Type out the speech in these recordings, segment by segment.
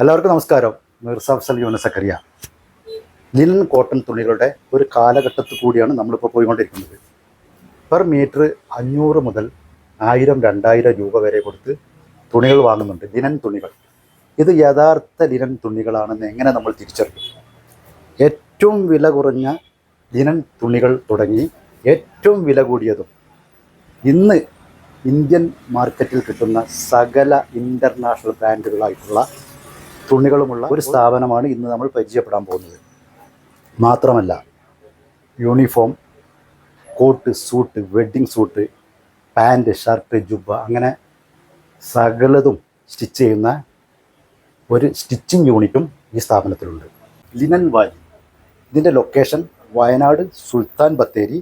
എല്ലാവർക്കും നമസ്കാരം. Mirza Afzal യൂന Zacharia linen cotton തുണികളുടെ ഒരു കാലഘട്ടത്തിൽ കൂടിയാണ് നമ്മളിപ്പോൾ പോയിക്കൊണ്ടിരിക്കുന്നത്. പെർ മീറ്റർ അഞ്ഞൂറ് മുതൽ ആയിരം രണ്ടായിരം രൂപ വരെ കൊടുത്ത് തുണികൾ വാങ്ങുന്നുണ്ട്. ലിനൻ തുണികൾ. ഇത് യഥാർത്ഥ ലിനൻ തുണികളാണെന്ന് എങ്ങനെ നമ്മൾ തിരിച്ചറിയും ഏറ്റവും വില കുറഞ്ഞ ലിനൻ തുണികൾ തുടങ്ങി ഏറ്റവും വില കൂടിയതും ഇന്ന് ഇന്ത്യൻ മാർക്കറ്റിൽ കിട്ടുന്ന സകല ഇന്റർനാഷണൽ ബ്രാൻഡുകളായിട്ടുള്ള തുണികളുമുള്ള ഒരു സ്ഥാപനമാണ് ഇന്ന് നമ്മൾ പരിചയപ്പെടാൻ പോകുന്നത്. മാത്രമല്ല uniform coat suit wedding suit pant shirt ജുബ അങ്ങനെ സകലതും സ്റ്റിച്ച് ചെയ്യുന്ന ഒരു സ്റ്റിച്ചിങ് യൂണിറ്റും ഈ സ്ഥാപനത്തിലുണ്ട്. Linen valley. ഇതിന്റെ location Wayanad Sultan Bathery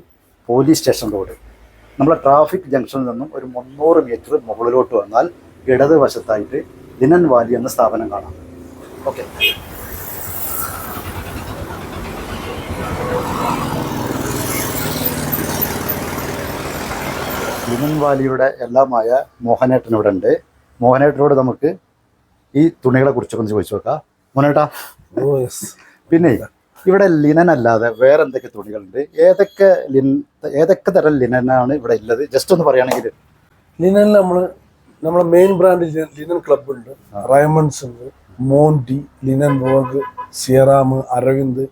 police station road നമ്മളെ ട്രാഫിക് ജംഗ്ഷനിൽ നിന്നും ഒരു മുന്നൂറ് മീറ്റർ മുകളിലോട്ട് വന്നാൽ ഇടതുവശത്തായിട്ട് ലിനൻ വാലി എന്ന സ്ഥാപനം കാണാം. ഓക്കെ. ലിനൻ വാലിയുടെ എല്ലാമായ മോഹനേട്ടൻ ഇവിടെ ഉണ്ട്. മോഹനേട്ടനോട് നമുക്ക് ഈ തുണികളെ കുറിച്ചൊക്കെ ചോദിച്ചു നോക്കാം. യെസ് പിന്നെ ഇവിടെ ലിനൻ അല്ലാതെ വേറെ എന്തൊക്കെ തുണികളുണ്ട്? ഏതൊക്കെ ലിൻ ഏതൊക്കെ തരം ലിനനാണ് ഇവിടെ ഉള്ളത്? ജസ്റ്റ് ഒന്ന് പറയുകയാണെങ്കിൽ ലിനൻ നമ്മൾ നമ്മുടെ മെയിൻ ബ്രാൻഡ് ലിനൻ ക്ലബ് ഉണ്ട്. റയമൺസ് ഉണ്ട്. മോണ്ടി ലിനൻ റോഗ് സിയറാം അരവിന്ദ്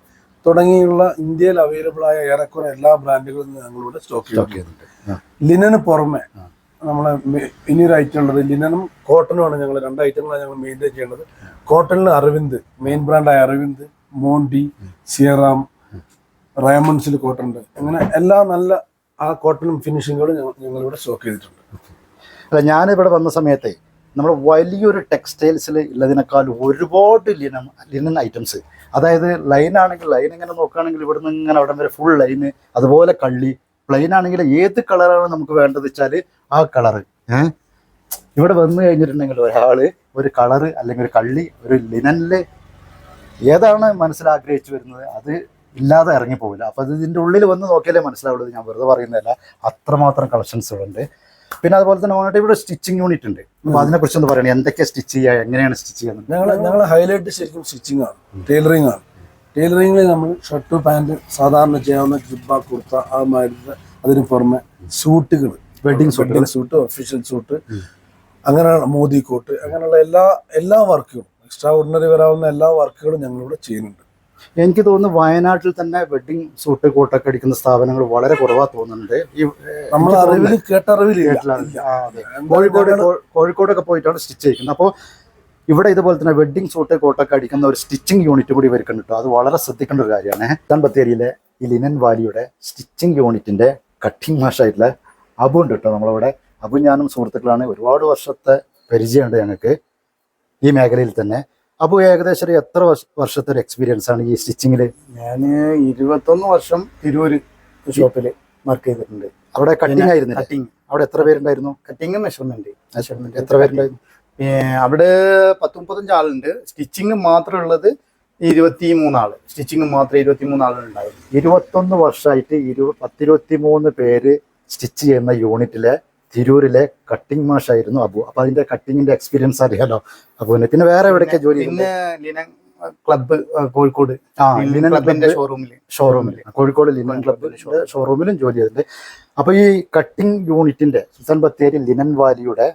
തുടങ്ങിയുള്ള ഇന്ത്യയിൽ അവൈലബിൾ ആയ ഏറെക്കുറെ എല്ലാ ബ്രാൻഡുകളും ഞങ്ങളിവിടെ സ്റ്റോക്ക് സ്റ്റോക്ക് ചെയ്തിട്ടുണ്ട്. ലിനന് പുറമെ നമ്മളെ ഇനി ഇനിയൊരു ഐറ്റം ഉള്ളത് ലിനനും കോട്ടനുമാണ് ഞങ്ങൾ രണ്ട് ഐറ്റങ്ങളാണ് ഞങ്ങൾ മെയിന്റെയിൻ ചെയ്യേണ്ടത്. കോട്ടണിൽ അരവിന്ദ് മെയിൻ ബ്രാൻഡായ അരവിന്ദ് മോണ്ടി സിയറാം റയമൺസിൽ കോട്ടൺ ഉണ്ട് അങ്ങനെ എല്ലാ നല്ല ആ കോട്ടണും ഫിനിഷിങ്ങുകളും ഞങ്ങൾ ഞങ്ങളിവിടെ സ്റ്റോക്ക് ചെയ്തിട്ടുണ്ട്. അല്ല ഞാനിവിടെ വന്ന സമയത്തെ നമ്മൾ വലിയൊരു ടെക്സ്റ്റൈൽസിൽ ഉള്ളതിനേക്കാൾ ഒരുപാട് ലിനൻ ലിനൻ ഐറ്റംസ് അതായത് ലൈൻ ആണെങ്കിൽ ലൈൻ ഇങ്ങനെ നോക്കുകയാണെങ്കിൽ ഇവിടുന്ന് ഇങ്ങനെ അവിടെ വരെ ഫുൾ ലൈന് അതുപോലെ കള്ളി. പ്ലെയിൻ ആണെങ്കിൽ ഏത് കളറാണ് നമുക്ക് വേണ്ടത് വെച്ചാൽ ആ കളറ് ഇവിടെ വന്നു കഴിഞ്ഞിട്ടുണ്ടെങ്കിൽ ഒരാൾ ഒരു കളറ് അല്ലെങ്കിൽ ഒരു കള്ളി ഒരു ലിനനിൽ ഏതാണ് മനസ്സിൽ ആഗ്രഹിച്ചു വരുന്നത്? അത് ഇല്ലാതെ ഇറങ്ങി പോകില്ല അപ്പോൾ അത് ഇതിന്റെ ഉള്ളിൽ വന്ന് നോക്കിയാലേ മനസ്സിലാവുള്ളൂ. ഞാൻ വെറുതെ പറയുന്നതല്ല. അത്രമാത്രം കളക്ഷൻസ് ഉണ്ട് പിന്നെ അതുപോലെ തന്നെ വന്നിട്ട് ഇവിടെ സ്റ്റിച്ചിങ് യൂണിറ്റ് ഉണ്ട്. അപ്പോൾ അതിനെക്കുറിച്ച് ഒന്ന് പറയണേ എന്തൊക്കെ സ്റ്റിച്ച് ചെയ്യുക എങ്ങനെയാണ് സ്റ്റിച്ച് ചെയ്യുന്നത് ഞങ്ങൾ ഞങ്ങൾ ഹൈലൈറ്റ് ശരിക്കും സ്റ്റിച്ചിങ് ആണ്. ടൈലറിംഗ് ആണ്. ടൈലറിംഗിൽ നമ്മൾ ഷർട്ട് പാന്റ് സാധാരണ ചെയ്യാവുന്ന ജുബ കുർത്ത ആ മാതിരി അതിന് പുറമെ സൂട്ടുകൾ wedding suit suit official suit അങ്ങനെയുള്ള മോദി കോട്ട് അങ്ങനെയുള്ള എല്ലാ എല്ലാ വർക്കുകളും എക്സ്ട്രാ ഓർഡിനറി വരാവുന്ന എല്ലാ വർക്കുകളും ഞങ്ങളിവിടെ ചെയ്യുന്നുണ്ട്. എനിക്ക് തോന്നുന്നു വയനാട്ടിൽ തന്നെ വെഡിങ് സൂട്ട് കോട്ടൊക്കെ അടിക്കുന്ന സ്ഥാപനങ്ങൾ വളരെ കുറവാ തോന്നുന്നുണ്ട്. ഈ നമ്മൾ അറിവിൽ കേട്ടറിവിൽ. കോഴിക്കോട് കോഴിക്കോടൊക്കെ പോയിട്ടാണ് സ്റ്റിച്ച് ചെയ്യുന്നത് അപ്പോൾ ഇവിടെ ഇതുപോലെ തന്നെ വെഡിങ് സൂട്ട് കോട്ടൊക്കെ അടിക്കുന്ന ഒരു സ്റ്റിച്ചിങ് യൂണിറ്റ് കൂടി ഇവർക്കുണ്ട് കേട്ടോ അത് വളരെ ശ്രദ്ധിക്കേണ്ട ഒരു കാര്യമാണ്. താൻ ബത്തേരിയിലെ ഈ ലിനൻ വാലിയുടെ സ്റ്റിച്ചിങ് യൂണിറ്റിന്റെ കട്ടിങ് മാഷായിട്ടുള്ള അബു ഉണ്ട് കേട്ടോ നമ്മളിവിടെ. അബു ഞാനും സുഹൃത്തുക്കളാണ്. ഒരുപാട് വർഷത്തെ പരിചയമുണ്ട് ഞങ്ങൾക്ക് ഈ മേഖലയിൽ തന്നെ. അബു ഏകദേശം ഒരു എത്ര വർഷത്തെ ഒരു എക്സ്പീരിയൻസ് ആണ് ഈ സ്റ്റിച്ചിങ്ങിൽ ഞാൻ ഇരുപത്തൊന്ന് വർഷം തിരൂര് ഷോപ്പിൽ വർക്ക് ചെയ്തിട്ടുണ്ട്. അവിടെ കട്ടിങ് ആയിരുന്നു കട്ടിങ് അവിടെ എത്ര പേരുണ്ടായിരുന്നു? കട്ടിങ് മെഷർമെന്റ് മെഷർമെന്റ് എത്ര പേരുണ്ടായിരുന്നു? അവിടെ പത്ത് മുപ്പത്തഞ്ച് ആളുണ്ട്. സ്റ്റിച്ചിങ് മാത്രം ഉള്ളത് ഇരുപത്തി മൂന്നാൾ സ്റ്റിച്ചിങ് മാത്രം ഇരുപത്തി മൂന്നാളുണ്ടായിരുന്നു ഇരുപത്തൊന്ന് വർഷമായിട്ട് ഇരു പത്തിരുപത്തി മൂന്ന് പേര് സ്റ്റിച്ച് ചെയ്യുന്ന യൂണിറ്റിലെ തിരൂരിലെ കട്ടിംഗ് മാഷായിരുന്നു അബു. അപ്പൊ അതിന്റെ കട്ടിങ്ങിന്റെ എക്സ്പീരിയൻസ് അറിയാലോ അബുവിനെ. പിന്നെ വേറെ എവിടെയൊക്കെ ജോലി പിന്നെ ലിനൻ ക്ലബ്ബ് കോഴിക്കോട്. ലിനൻ ക്ലബിന്റെ ഷോറൂമിൽ ഷോറൂമിൽ കോഴിക്കോട് ലിനൻ ക്ലബ് ഷോറൂമിലും ജോലി ചെയ്തിട്ടുണ്ട്. അപ്പൊ ഈ കട്ടിംഗ് യൂണിറ്റിന്റെ സുൽത്താൻ ബത്തേരി ലിനൻ വാലിയുടെ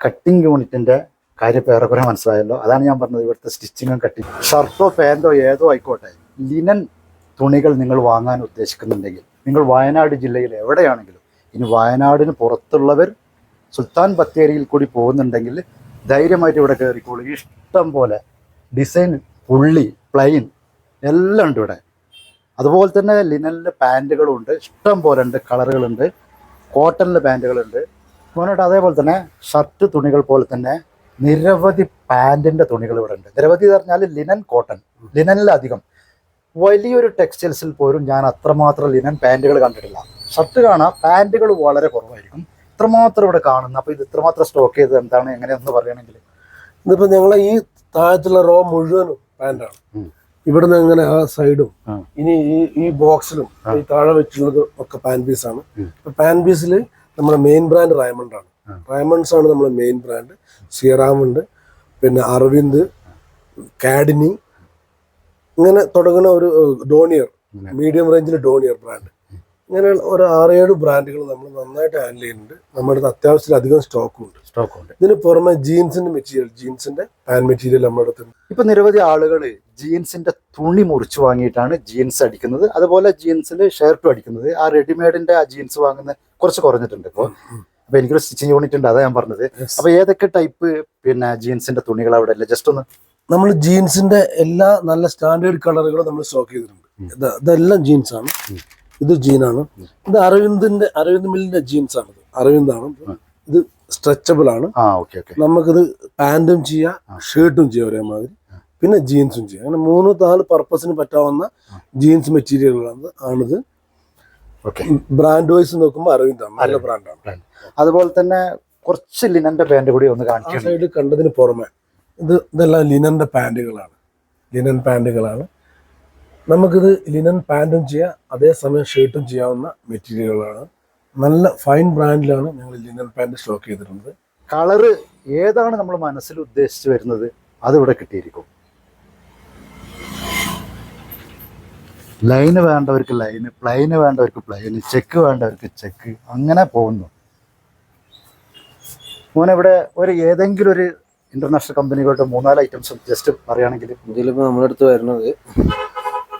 കട്ടിംഗ് യൂണിറ്റിന്റെ കാര്യം ഇപ്പൊ ഏറെക്കുറെ മനസ്സിലായല്ലോ. അതാണ് ഞാൻ പറഞ്ഞത് ഇവിടുത്തെ സ്റ്റിച്ചിങ്ങും കട്ടിങ് ഷർട്ടോ പാന്റോ ഏതോ ആയിക്കോട്ടെ. ലിനൻ തുണികൾ നിങ്ങൾ വാങ്ങാൻ ഉദ്ദേശിക്കുന്നുണ്ടെങ്കിൽ നിങ്ങൾ വയനാട് ജില്ലയിൽ എവിടെയാണെങ്കിലും ഇനി വയനാടിന് പുറത്തുള്ളവർ സുൽത്താൻ ബത്തേരിയിൽ കൂടി പോകുന്നുണ്ടെങ്കിൽ ധൈര്യമായിട്ട് ഇവിടെ കയറിക്കോളൂ. ഇഷ്ടം പോലെ ഡിസൈൻ പുള്ളി പ്ലെയിൻ എല്ലാം ഉണ്ട് ഇവിടെ. അതുപോലെ തന്നെ ലിനലിന്റെ പാന്റുകളും ഉണ്ട്. ഇഷ്ടം പോലെ ഉണ്ട്. കളറുകളുണ്ട് കോട്ടണിലെ പാന്റുകളുണ്ട് മോനോട്ട് അതേപോലെ തന്നെ ഷർട്ട് തുണികൾ പോലെ തന്നെ നിരവധി പാന്റിന്റെ തുണികൾ ഇവിടെ ഉണ്ട്. നിരവധി എന്ന് പറഞ്ഞാൽ ലിനൻ കോട്ടൺ ലിനനിലധികം വലിയൊരു ടെക്സ്റ്റൈൽസിൽ പോലും ഞാൻ അത്രമാത്രം ലിനൻ പാന്റുകൾ കണ്ടിട്ടില്ല. ഷർട്ട് കാണാം പാന്റുകൾ വളരെ കുറവായിരിക്കും. ഇത്രമാത്രം ഇവിടെ കാണുന്നു അപ്പോൾ ഇത് ഇത്രമാത്രം സ്റ്റോക്ക് ചെയ്തത് എന്താണ്? എങ്ങനെയെന്ന് പറയുകയാണെങ്കിൽ ഇതിപ്പോ ഞങ്ങളെ ഈ താഴത്തുള്ള റോ മുഴുവനും പാന്റാണ്. ഇവിടുന്ന് അങ്ങനെ ആ സൈഡും ഇനി ഈ ഈ ബോക്സിലും ഈ താഴെ വെച്ചുള്ളത് ഒക്കെ പാൻ പീസ് ആണ്. പാൻ പീസിൽ നമ്മുടെ മെയിൻ ബ്രാൻഡ് റയമണ്ട് ആണ്. റയമണ്ട്സ് ആണ് നമ്മുടെ മെയിൻ ബ്രാൻഡ് സിയറാം ഉണ്ട്. പിന്നെ അരവിന്ദ് കാഡിനി ഇങ്ങനെ തുടങ്ങുന്ന ഒരു ഡോണിയർ മീഡിയം റേഞ്ചിൽ ഡോണിയർ ബ്രാൻഡ് ഇങ്ങനെ ഒരു ആറേഴ് ബ്രാൻഡുകൾ നമ്മൾ നന്നായിട്ട് ഹാൻഡിൽ ചെയ്യുന്നുണ്ട്. നമ്മുടെ അടുത്ത് അത്യാവശ്യത്തിൽ അധികം സ്റ്റോക്കും ഉണ്ട് സ്റ്റോക്ക് ഉണ്ട് ഇതിന് പുറമെ ജീൻസിന്റെ മെറ്റീരിയൽ ജീൻസിന്റെ പാൻ മെറ്റീരിയൽ നമ്മുടെ അടുത്ത് ഉണ്ട്. ഇപ്പൊ നിരവധി ആളുകൾ ജീൻസിന്റെ തുണി മുറിച്ചു വാങ്ങിയിട്ടാണ് ജീൻസ് അടിക്കുന്നത്. അതുപോലെ ജീൻസിൽ ഷർട്ടും അടിക്കുന്നത്. ആ റെഡിമെയ്ഡിന്റെ ആ ജീൻസ് വാങ്ങുന്ന കുറച്ച് കുറഞ്ഞിട്ടുണ്ട് ഇപ്പോൾ അപ്പൊ എനിക്കൊരു സ്റ്റിച്ചിങ് യൂണിറ്റ് ഉണ്ട് അതാ ഞാൻ പറഞ്ഞത്. അപ്പൊ ഏതൊക്കെ ടൈപ്പ് പിന്നെ ജീൻസിന്റെ തുണികൾ അവിടെ അല്ലേ ജസ്റ്റ് ഒന്ന് നമ്മൾ ജീൻസിന്റെ എല്ലാ നല്ല സ്റ്റാൻഡേർഡ് കളറുകളും നമ്മൾ സ്റ്റോക്ക് ചെയ്തിട്ടുണ്ട്. ഇത് ഇതെല്ലാം ജീൻസ് ആണ് ഇത് ജീനാണ്. ഇത് അരവിന്ദിന്റെ അരവിന്ദ് മില്ലിന്റെ ജീൻസ് ആണ് അരവിന്ദാണ് ഇത് സ്ട്രെച്ചബിൾ ആണ് നമുക്കിത് പാന്റും ചെയ്യാം ഷർട്ടും ചെയ്യാം ഒരേമാതിരി. പിന്നെ ജീൻസും ചെയ്യാം. അങ്ങനെ മൂന്ന് നാല് പർപ്പസിന് പറ്റാവുന്ന ജീൻസ് മെറ്റീരിയലുകളാണ് ആണിത്. ഓക്കെ. ബ്രാൻഡ് വൈസ് നോക്കുമ്പോൾ അരവിന്ദാണ്. നല്ല ബ്രാൻഡാണ്. അതുപോലെ തന്നെ കുറച്ച് ലിനന്റെ പാന്റ് കൂടി ഒന്ന് കാണിക്കാം കാണിക്കണം സൈഡ് കണ്ടതിന് പുറമെ ഇത് ഇതെല്ലാം ലിനന്റെ പാന്റുകളാണ് ലിനൻ പാന്റുകളാണ് നമുക്കിത് ലിനൻ പാന്റും ചെയ്യാം. അതേസമയം ഷർട്ടും ചെയ്യാവുന്ന മെറ്റീരിയലുകളാണ്. നല്ല ഫൈൻ ബ്രാൻഡിലാണ് ഞങ്ങൾ ലിനൻ പാന്റ് സ്റ്റോക്ക് ചെയ്തിട്ടുള്ളത്. കളറ് ഏതാണ് നമ്മൾ മനസ്സിൽ ഉദ്ദേശിച്ച് വരുന്നത്? അതിവിടെ ഇവിടെ കിട്ടിയിരിക്കും. ലൈന് വേണ്ടവർക്ക് ലൈന് പ്ലെയിന് വേണ്ടവർക്ക് പ്ലെയിന് ചെക്ക് വേണ്ടവർക്ക് ചെക്ക് അങ്ങനെ പോകുന്നു. മോനെ ഇവിടെ ഒരു ഏതെങ്കിലും ഒരു ഇന്റർനാഷണൽ കമ്പനികളുടെ മൂന്നാൽ ഐറ്റംസ് ജസ്റ്റ് പറയുകയാണെങ്കിൽ ഇതിലിപ്പോ നമ്മുടെ അടുത്ത് വരുന്നത്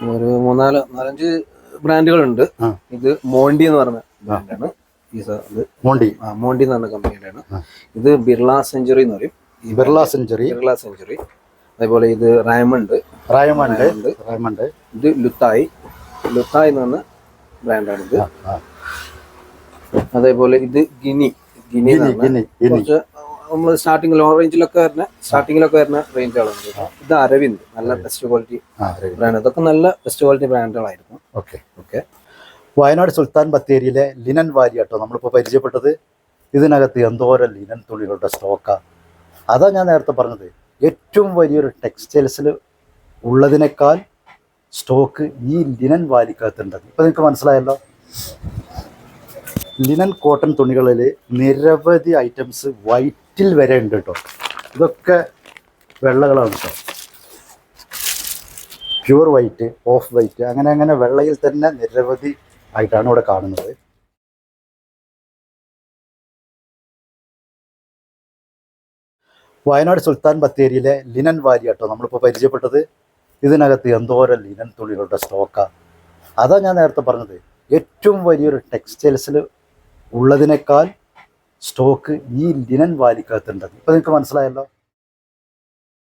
ഒരു മൂന്നാൽ നാലഞ്ച് ബ്രാൻഡുകളുണ്ട്. ഉണ്ട് ഇത് മോണ്ടി എന്ന് പറഞ്ഞ ബ്രാൻഡാണ്. ഈ മോണ്ടി. ആ, മോണ്ടി എന്ന് പറഞ്ഞ കമ്പനിയുടെയാണ്. ഇത് ബിർള സെഞ്ചുറി എന്ന് പറയും. ബിർള സെഞ്ചുറി. ബിർള സെഞ്ചുറി. അതേപോലെ ഇത് റയമണ്ട്. റയമണ്ട്. റയമണ്ട്. ഇത് ലുത്തായി. ലുത്തായി എന്ന് പറഞ്ഞ ബ്രാൻഡാണ് ഇത്. അതേപോലെ ഇത് ഗിനി. ഗിനി ഗിനി ഗിനി ഗിനി. കുറച്ച് നമ്മൾ സ്റ്റാർട്ടിങ് ലോ റേഞ്ചിലൊക്കെ വരുന്ന സ്റ്റാർട്ടിങ്ങിലൊക്കെ വരുന്ന റേഞ്ചുകളുണ്ട് ഇത് അരവിന്ദ്. നല്ല ബെസ്റ്റ് ക്വാളിറ്റി ബ്രാൻഡ് ഇതൊക്കെ നല്ല ബെസ്റ്റ് ക്വാളിറ്റി ബ്രാൻഡുകളായിരുന്നു ഓക്കെ. ഓക്കെ. വയനാട് സുൽത്താൻ ബത്തേരിയിലെ ലിനൻ വാലി കേട്ടോ. നമ്മളിപ്പോൾ പരിചയപ്പെട്ടത് ഇതിനകത്ത് എന്തോരം ലിനൻ തുണികളുടെ സ്റ്റോക്കാണ് അതാ ഞാൻ നേരത്തെ പറഞ്ഞത്. ഏറ്റവും വലിയൊരു ടെക്സ്റ്റൈൽസിൽ ഉള്ളതിനേക്കാൾ സ്റ്റോക്ക് ഈ ലിനൻ വാലിക്കകത്തുണ്ട് ഇപ്പം നിങ്ങൾക്ക് മനസ്സിലായല്ലോ? ലിനൻ കോട്ടൺ തുണികളിൽ നിരവധി ഐറ്റംസ് വൈറ്റിൽ വരെ ഉണ്ട് കേട്ടോ ഇതൊക്കെ വെള്ളകളാണ് കേട്ടോ പ്യുവർ വൈറ്റ് ഓഫ് വൈറ്റ് അങ്ങനെ അങ്ങനെ വെള്ളയിൽ തന്നെ നിരവധി ആയിട്ടാണ് ഇവിടെ കാണുന്നത്. വയനാട് സുൽത്താൻ ബത്തേരിയിലെ ലിനൻ വാരി കേട്ടോ നമ്മളിപ്പോൾ പരിചയപ്പെട്ടത്. ഇതിനകത്ത് എന്തോരം ലിനൻ തുണികളുടെ സ്റ്റോക്കാണ് അതാ ഞാൻ നേരത്തെ പറഞ്ഞത്. ഏറ്റവും വലിയൊരു ടെക്സ്റ്റൈൽസിൽ ഉള്ളതിനേക്കാൾ സ്റ്റോക്ക് ഈ ലിനൻ വാലിക്കകത്തുണ്ടെന്ന് ഇപ്പം നിങ്ങൾക്ക് മനസ്സിലായല്ലോ?